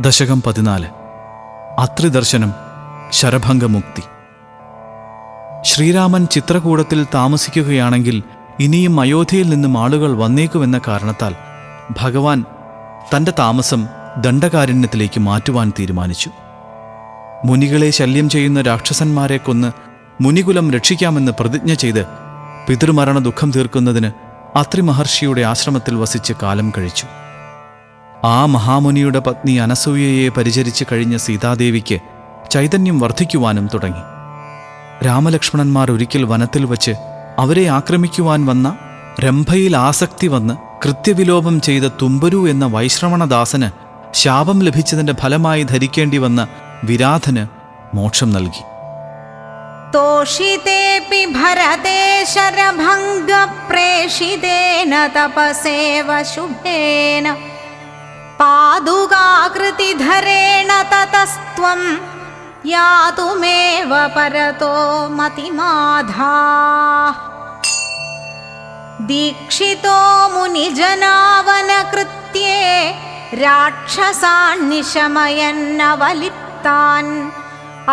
ദശകം പതിനാല്. അത്രിദർശനം ശരഭംഗമുക്തി. ശ്രീരാമൻ ചിത്രകൂടത്തിൽ താമസിക്കുകയാണെങ്കിൽ ഇനിയും അയോധ്യയിൽ നിന്നും ആളുകൾ വന്നേക്കുമെന്ന കാരണത്താൽ ഭഗവാൻ തന്റെ താമസം ദണ്ഡകാരുണ്യത്തിലേക്ക് മാറ്റുവാൻ തീരുമാനിച്ചു. മുനികളെ ശല്യം ചെയ്യുന്ന രാക്ഷസന്മാരെ കൊന്ന് മുനികുലം രക്ഷിക്കാമെന്ന് പ്രതിജ്ഞ ചെയ്ത് പിതൃമരണ ദുഃഖം തീർക്കുന്നതിന് അത്രി മഹർഷിയുടെ ആശ്രമത്തിൽ വസിച്ച് കാലം കഴിച്ചു. ആ മഹാമുനിയുടെ പത്നി അനസൂയയെ പരിചരിച്ചു കഴിഞ്ഞ സീതാദേവിക്ക് ചൈതന്യം വർദ്ധിക്കുവാനും തുടങ്ങി. രാമലക്ഷ്മണന്മാർ ഒരിക്കൽ വനത്തിൽ വച്ച് അവരെ ആക്രമിക്കുവാൻ വന്ന രംഭയിൽ ആസക്തി വന്ന് കൃത്യവിലോപം ചെയ്ത തുമ്പരു എന്ന വൈശ്രവണദാസന് ശാപം ലഭിച്ചതിന്റെ ഫലമായി ധരിക്കേണ്ടി വന്ന വിരാധന് മോക്ഷം നൽകി. തോഷിതേപി ഭരതേ ശരഭംഗ പ്രേഷിതേന തപസേവ ശുഭേന पादुकाकृतिधरेण ततस्त्वं यातुमेव परतो मतिमाधा। दीक्षितो मुनिजनावनकृत्ये राक्षसान्निशमयन्नवलिप्तान्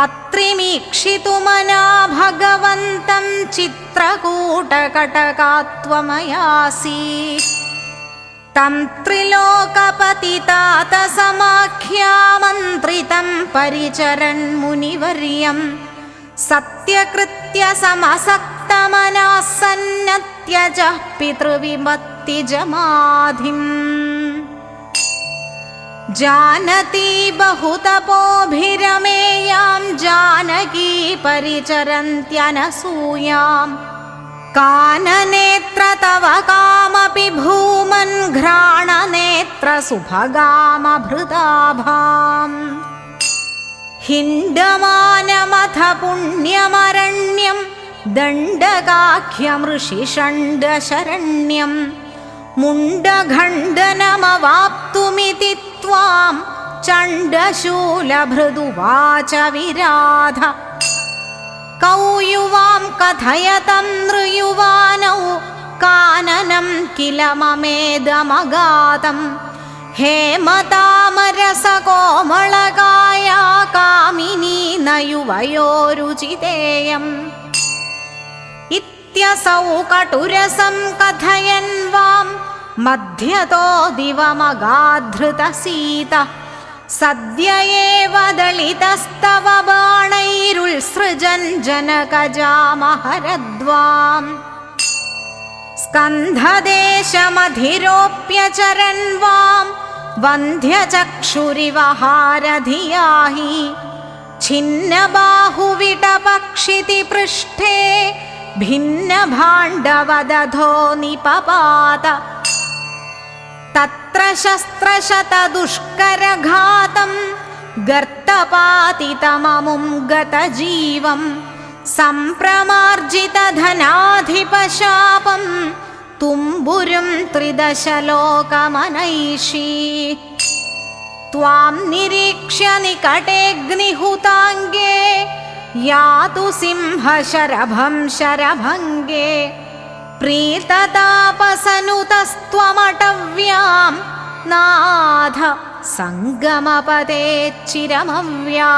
अत्रिमीक्षितुमना भगवन्तं चित्रकूटकटकात्वमयासि तं त्रिलोकपतितातसमाख्यामन्त्रितं परिचरन् मुनिवर्यं सत्यकृत्यसमसक्तमनाः सन्नत्यजः पितृविमत्तिजमाधिम् जानती बहुतपोभिरमेयां जानकी परिचरन्त्यनसूयां काननेत्र तव कामपि भूमन् घ्राणनेत्र सुभगामभृताभाम् हिण्डमानमथ पुण्यमरण्यं दण्डकाख्यमृषिषण्डशरण्यम् मुण्डखण्डनमवाप्तुमिति त्वां चण्डशूलभृदुवाच विराध കൗയുവാം കഥയതം നൃയുവാനൗ കാനനം കില മമേദമഗാതം ഹേമതാമരസകോമളകായ കാമിനി നയുവയോരുചിതേയം. ഇത്യസൗ കടുരസം കഥയൻ വാം മധ്യതോ ദിവമഗാധൃത സീത सद्य एव दलितस्तव बाणैरुत्सृजन् जनकजामहरद्वाम् स्कन्धदेशमधिरोप्यचरन् वां वन्ध्यचक्षुरिव हारधिया हि छिन्नबाहुविटपक्षितिपृष्ठे भिन्नभाण्डवदधो निपपात तत्र शस्त्रशतदुष्करघातं गर्तपातितममुं गतजीवं सम्प्रमार्जितधनाधिपशापं तुम्बुरुं त्रिदशलोकमनैषी। त्वां निरीक्ष्य निकटेऽग्निहुताङ्गे यातु सिंहशरभं शरभङ्गे प्रीततापसनुतस्त्वमटव्यां नाथ सङ्गमपदे चिरमव्या